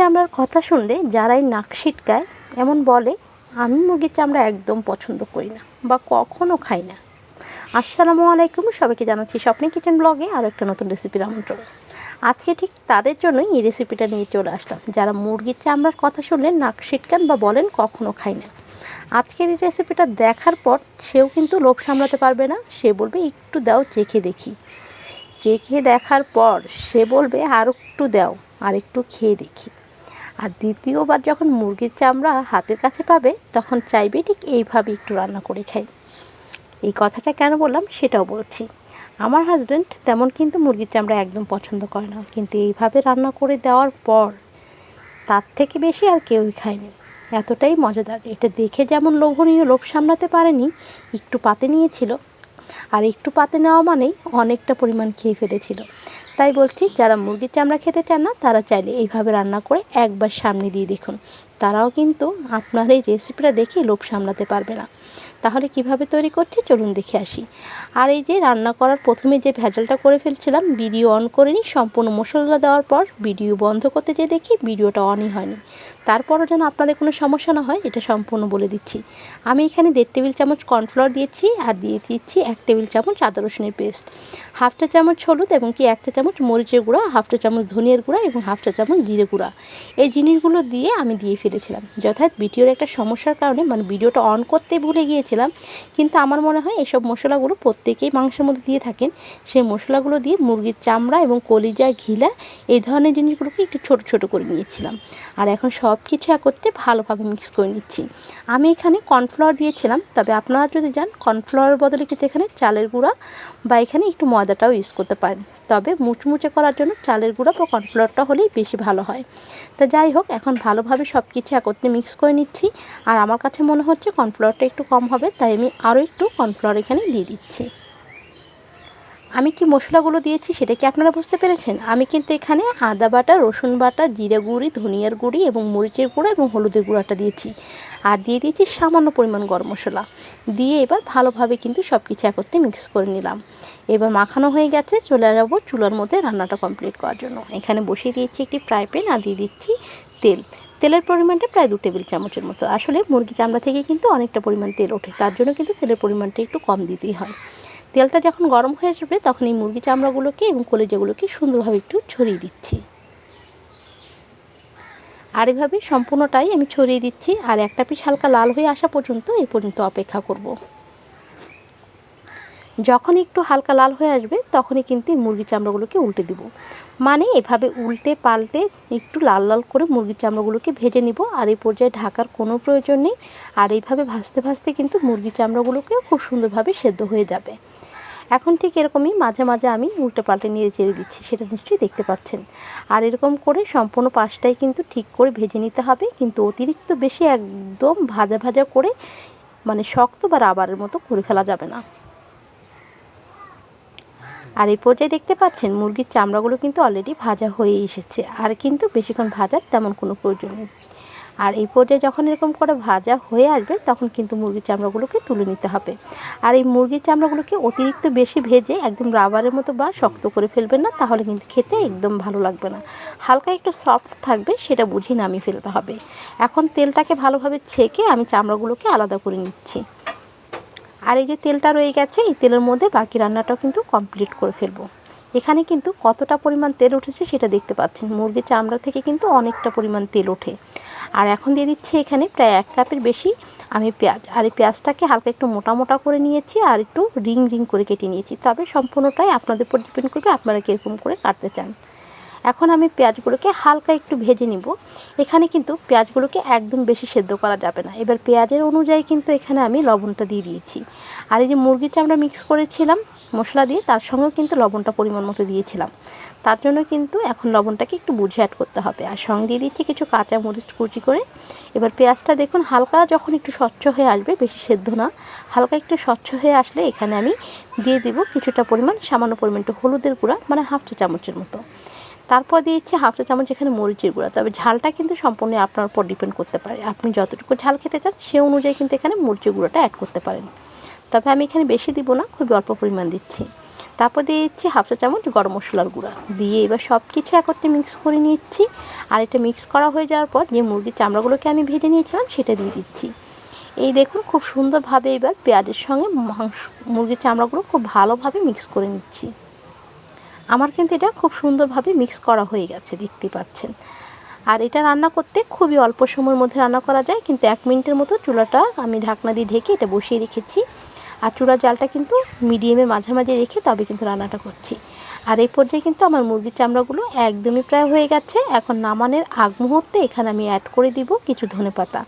চামড়ার কথা শুনলে যারাই নাক ছিটকায়, এমন বলে, আমি মুরগির চামড়া একদম পছন্দ করি না বা কখনও খাই না। আসসালামু আলাইকুম, সবাইকে জানাচ্ছি স্বপ্নে কিচেন ব্লগে আরও একটা নতুন রেসিপির আমন্ত্রণ। আজকে ঠিক তাদের জন্যই এই রেসিপিটা নিয়ে চলে আসলাম। যারা মুরগির চামড়ার কথা শুনলে নাক ছিটকান বা বলেন কখনও খাই না। আজকের এই রেসিপিটা দেখার পর সেও কিন্তু লোভ সামলাতে পারবে না। সে বলবে, একটু দাও, চেখে দেখি। চেখে দেখার পর সে বলবে, আর একটু দাও, আর একটু খেয়ে দেখি। আর দ্বিতীয়বার যখন মুরগির চামড়া হাতের কাছে পাবে, তখন চাইবে ঠিক এইভাবে একটু রান্না করে খাই। এই কথাটা কেন বললাম সেটাও বলছি। আমার হাজব্যান্ড তেমন কিন্তু মুরগির চামড়া একদম পছন্দ করে না। কিন্তু এইভাবে রান্না করে দেওয়ার পর তার থেকে বেশি আর কেউই খায়নি। এতটাই মজাদার। এটা দেখে যেমন লোভনীয় লোভ সামলাতে পারেনি, একটু পাতে নিয়েছিল। আর একটু পাতে নেওয়া মানেই অনেকটা পরিমাণ খেয়ে ফেলেছিল। তাই বলছি, যারা মুরগির চামড়া খেতে চান না, তারা চাইলে এইভাবে রান্না করে একবার সামনে দিয়ে দেখুন। তারাও কিন্তু আপনার এই রেসিপিটা দেখে লোভ সামলাতে পারবে না। তাহলে কীভাবে তৈরি করছি? চলুন দেখে আসি। আর এই যে রান্না করার প্রথমে যে ভেজালটা করে ফেলছিলাম, ভিডিও অন করে নিই সম্পূর্ণ মশলা দেওয়ার পর ভিডিও বন্ধ করতে যেয়ে দেখি ভিডিওটা অনই হয়নি। তারপরও যেন আপনাদের কোনো সমস্যা না হয়, এটা সম্পূর্ণ বলে দিচ্ছি। আমি এখানে দেড় টেবিল চামচ কর্নফ্লাওয়ার দিয়েছি আর দিয়ে দিচ্ছি এক টেবিল চামচ আদা রসুনের পেস্ট। হাফটা চামচ হলুদ এবং কি একটা চামচ মরিচের গুঁড়া হাফটা চামচ ধনিয়ার গুঁড়া এবং হাফটা চামচ জিরে গুঁড়া। এই জিনিসগুলো দিয়ে আমি দিয়ে ফেলেছিলাম। যথাৎ ভিডিওর একটা সমস্যার কারণে মানে ভিডিওটা অন করতে ভুলে গিয়েছিলাম কিন্তু আমার মনে হয় এসব মশলাগুলো প্রত্যেকেই মাংসের মধ্যে দিয়ে থাকেন। সেই মশলাগুলো দিয়ে মুরগির চামড়া এবং কলিজা, ঘিলা এই ধরনের জিনিসগুলোকে একটু ছোট ছোট করে নিয়েছিলাম। আর এখন সব কিছু একত্রে ভালোভাবে মিক্স করে নিচ্ছি। আমি এখানে কর্নফ্লাওয়ার দিয়েছিলাম, তবে আপনারা যদি যান কর্নফ্লাওয়ারের বদলে কিন্তু এখানে চালের গুঁড়া বা এখানে একটু ময়দাটাও ইউজ করতে পারেন। তবে মুচমুচে করার জন্য চালের গুঁড়া বা কর্নফ্লাওয়ারটা হলেই বেশি ভালো হয়। তো যাই হোক, এখন ভালোভাবে সব কিছু একত্রে মিক্স করে নিচ্ছি। আর আমার কাছে মনে হচ্ছে কর্নফ্লাওয়ারটা একটু কম হবে। তাই আমি আরও একটু কর্নফ্লাওয়ার এখানে দিয়ে দিচ্ছি। আমি কি মশলাগুলো দিয়েছি সেটা কি আপনারা বুঝতে পেরেছেন? আমি কিন্তু এখানে আদা বাটা, রসুন বাটা, জিরে গুঁড়ি, ধনিয়ার গুঁড়ি এবং মরিচের গুঁড়ো এবং হলুদের গুঁড়াটা দিয়েছি। আর দিয়ে দিয়েছি সামান্য পরিমাণ গরম মশলা। দিয়ে এবার ভালোভাবে কিন্তু সব কিছু একত্রে মিক্স করে নিলাম। এবার মাখানো হয়ে গেছে, চলে যাব চুলার মধ্যে রান্নাটা কমপ্লিট করার জন্য। এখানে বসিয়ে দিয়েছি একটি ফ্রাই প্যান আর দিয়ে দিচ্ছি তেল। তেলের পরিমাণটা প্রায় দু টেবিল চামচের মতো। আসলে মুরগি চামড়া থেকে কিন্তু অনেকটা পরিমাণ তেল ওঠে, তার জন্য কিন্তু তেলের পরিমাণটা একটু কম দিতেই হয়। তেলটা যখন গরম হয়ে যাবে তখন এই মুরগি চামড়াগুলোকে এবং কলেজাগুলোকে সুন্দরভাবে একটু ছড়িয়ে দিচ্ছি। আর এভাবে সম্পূর্ণটাই আমি ছড়িয়ে দিচ্ছি, আর একটা পিস হালকা লাল হয়ে আসা পর্যন্ত এই পর্যন্ত অপেক্ষা করব। যখন একটু হালকা লাল হয়ে আসবে, তখনই কিন্তু মুরগির চামড়াগুলোকে উল্টে দিব। মানে এভাবে উল্টে পাল্টে একটু লাল লাল করে মুরগির চামড়াগুলোকে ভেজে নিব, আর এই পর্যায়ে ঢাকার কোনো প্রয়োজন নেই। আর এইভাবে ভাজতে ভাজতে কিন্তু মুরগির চামড়াগুলোকেও খুব সুন্দরভাবে সেদ্ধ হয়ে যাবে। এখন ঠিক এরকমই মাঝে মাঝে আমি উল্টে পাল্টে নিয়ে চেড়ে দিচ্ছি, সেটা নিশ্চয়ই দেখতে পাচ্ছেন। আর এরকম করে সম্পূর্ণ পাশটাই কিন্তু ঠিক করে ভেজে নিতে হবে, কিন্তু অতিরিক্ত বেশি একদম ভাজা ভাজা করে মানে শক্ত বা রাবারের মতো করে ফেলা যাবে না। আর এই পর্যায়ে দেখতে পাচ্ছেন মুরগির চামড়াগুলো কিন্তু অলরেডি ভাজা হয়ে এসেছে। আর কিন্তু বেশিক্ষণ ভাজার তেমন কোনো প্রয়োজন নেই। আর এই পর্যায়ে যখন এরকম করে ভাজা হয়ে আসবে, তখন কিন্তু মুরগির চামড়াগুলোকে তুলে নিতে হবে। আর এই মুরগির চামড়াগুলোকে অতিরিক্ত বেশি ভেজে একদম রাবারের মতো বা শক্ত করে ফেলবেন না, তাহলে কিন্তু খেতে একদম ভালো লাগবে না। হালকা একটু সফট থাকবে, সেটা বুঝিয়ে নামিয়ে ফেলতে হবে। এখন তেলটাকে ভালোভাবে ছেঁকে আমি চামড়াগুলোকে আলাদা করে নিচ্ছি। আর এই যে তেলটা রয়ে গেছে, এই তেলের মধ্যে বাকি রান্নাটাও কিন্তু কমপ্লিট করে ফেলব। এখানে কিন্তু কতটা পরিমাণ তেল উঠেছে সেটা দেখতে পাচ্ছেন। মুরগির চামড়া থেকে কিন্তু অনেকটা পরিমাণ তেল ওঠে। আর এখন দিয়ে দিচ্ছি এখানে প্রায় এক কাপের বেশি আমি পেঁয়াজ। আর এই পেঁয়াজটাকে হালকা একটু মোটা মোটা করে নিয়েছি আর একটু রিং রিং করে কেটে নিয়েছি। তবে সম্পূর্ণটাই আপনাদের উপর ডিপেন্ড করবে আপনারা কীরকম করে কাটতে চান। এখন আমি পেঁয়াজগুলোকে হালকা একটু ভেজে নিব। এখানে কিন্তু পেঁয়াজগুলোকে একদম বেশি সেদ্ধ করা যাবে না। এবার পেঁয়াজের অনুযায়ী কিন্তু এখানে আমি লবণটা দিয়ে দিয়েছি। আর এই যে মুরগিটা আমরা মিক্স করেছিলাম মশলা দিয়ে, তার সঙ্গেও কিন্তু লবণটা পরিমাণ মতো দিয়েছিলাম। তার জন্য কিন্তু এখন লবণটাকে একটু বুঝে অ্যাড করতে হবে। আর সঙ্গে দিয়ে দিচ্ছি কিছু কাঁচা মরিচ কুচি করে। এবার পেঁয়াজটা দেখুন, হালকা যখন একটু স্বচ্ছ হয়ে আসবে, বেশি সেদ্ধ না, হালকা একটু স্বচ্ছ হয়ে আসলে এখানে আমি দিয়ে দিব কিছুটা পরিমাণ সামান্য পরিমাণ একটু হলুদের গুঁড়া মানে হাফ চা চামচের মতো। তারপর দিয়েছি হাফ চা চামচ এখানে মরিচের গুঁড়া। তবে ঝালটা কিন্তু সম্পূর্ণ আপনার উপর ডিপেন্ড করতে পারে। আপনি যতটুকু ঝাল খেতে চান, সে অনুযায়ী কিন্তু এখানে মরিচের গুঁড়োটা অ্যাড করতে পারেন। তবে আমি এখানে বেশি দিব না খুবই অল্প পরিমাণ দিচ্ছি। তারপর দিয়ে দিচ্ছি হাফ চা চামচ গরম মশলার গুঁড়া। দিয়ে এবার সব কিছু একত্রে মিক্স করে নিচ্ছি। আর এটা মিক্স করা হয়ে যাওয়ার পর যে মুরগির চামড়াগুলোকে আমি ভেজে নিয়েছিলাম, সেটা দিয়ে দিচ্ছি। এই দেখুন, খুব সুন্দরভাবে এবার পেঁয়াজের সঙ্গে মাংস মুরগির চামড়াগুলো খুব ভালোভাবে মিক্স করে নিচ্ছি। আমার কিন্তু এটা খুব সুন্দরভাবে মিক্স করা হয়ে গেছে দেখতে পাচ্ছেন। আর এটা রান্না করতে খুবই অল্প সময়ের মধ্যে রান্না করা যায়, কিন্তু এক মিনিটের মতো চুলাটা আমি ঢাকনা দিয়ে ঢেকে এটা বসিয়ে রেখেছি। আর চুলার জালটা কিন্তু মিডিয়ামে মাঝামাঝি রেখে তবে কিন্তু রান্নাটা করছি। আর এই পর্যায়ে কিন্তু আমার মুরগির চামড়াগুলো একদমই প্রায় হয়ে গেছে। এখন নামানোর আগ মুহূর্তে এখানে আমি অ্যাড করে দিব কিছু ধনেপাতা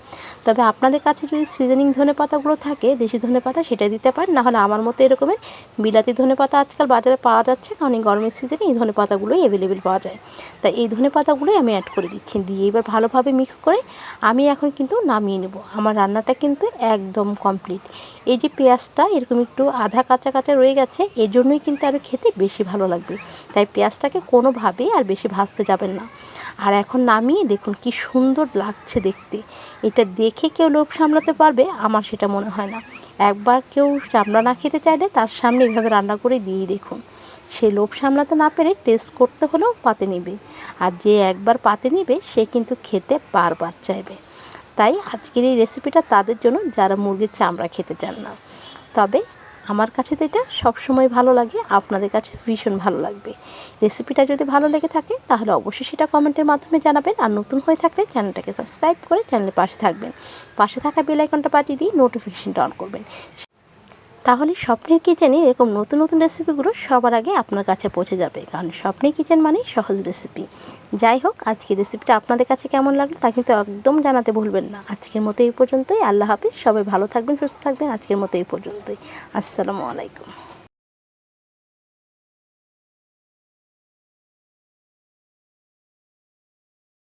তবে আপনাদের কাছে যদি সিজনিং ধনেপাতাগুলো থাকে, দেশি ধনেপাতা সেটা দিতে পারেন। নাহলে আমার মতো এরকমের বিলাতি ধনেপাতা আজকাল বাজারে পাওয়া যাচ্ছে, কারণ এই গরমের সিজনে এই ধনেপাতাগুলোই অ্যাভেলেবেল পাওয়া যায়। তাই এই ধনেপাতাগুলোই আমি অ্যাড করে দিচ্ছি। দিয়ে এবার ভালোভাবে মিক্স করে আমি এখন কিন্তু নামিয়ে নেব। আমার রান্নাটা কিন্তু একদম কমপ্লিট এই যে পেঁয়াজটা এরকম একটু আধা কাঁচা কাঁচা রয়ে গেছে, এজন্যই কিন্তু আরও খেতে বেশি ভালো লাগবে তাই পেঁয়াজটাকে কোনোভাবেই আর বেশি ভাজতে যাবেন না। আর এখন নামিয়ে দেখুন কি সুন্দর লাগছে দেখতে। এটা দেখে কেউ লোভ সামলাতে পারবে, আমার সেটা মনে হয় না। একবার কেউ চামড়া না খেতে চাইলে তার সামনে এভাবে রান্না করে দিয়েই দেখুন। সে লোভ সামলাতে না পেরে টেস্ট করতে হলেও পাতে নিবে। আর যে একবার পাতে নিবে, সে কিন্তু খেতে বারবার চাইবে। তাই আজকের এই রেসিপিটা তাদের জন্য যারা মুরগির চামড়া খেতে চান না। তবে আমার কাছে তো এটা সবসময় ভালো লাগে, আপনাদের কাছে ভীষণ ভালো লাগবে। রেসিপিটা যদি ভালো লেগে থাকে, তাহলে অবশ্যই সেটা কমেন্টের মাধ্যমে জানাবেন, আর নতুন হয়ে থাকলে চ্যানেলটাকে সাবস্ক্রাইব করে চ্যানেলের পাশে থাকবেন। পাশে থাকা বেল আইকনটা পাঠিয়ে দিয়ে নোটিফিকেশনটা অন করবেন। তাহলে স্বপ্নের কিচেনে এরকম নতুন নতুন রেসিপিগুলো সবার আগে আপনার কাছে পৌঁছে যাবে। কারণ স্বপ্নের কিচেন মানেই সহজ রেসিপি। যাই হোক, আজকের রেসিপিটা আপনাদের কাছে কেমন লাগল তা কিন্তু একদম জানাতে ভুলবেন না। আজকের মতো এই পর্যন্তই। আল্লাহ হাফিজ। সবাই ভালো থাকবেন, সুস্থ থাকবেন। আজকের মতো এই পর্যন্তই। আসসালামু আলাইকুম।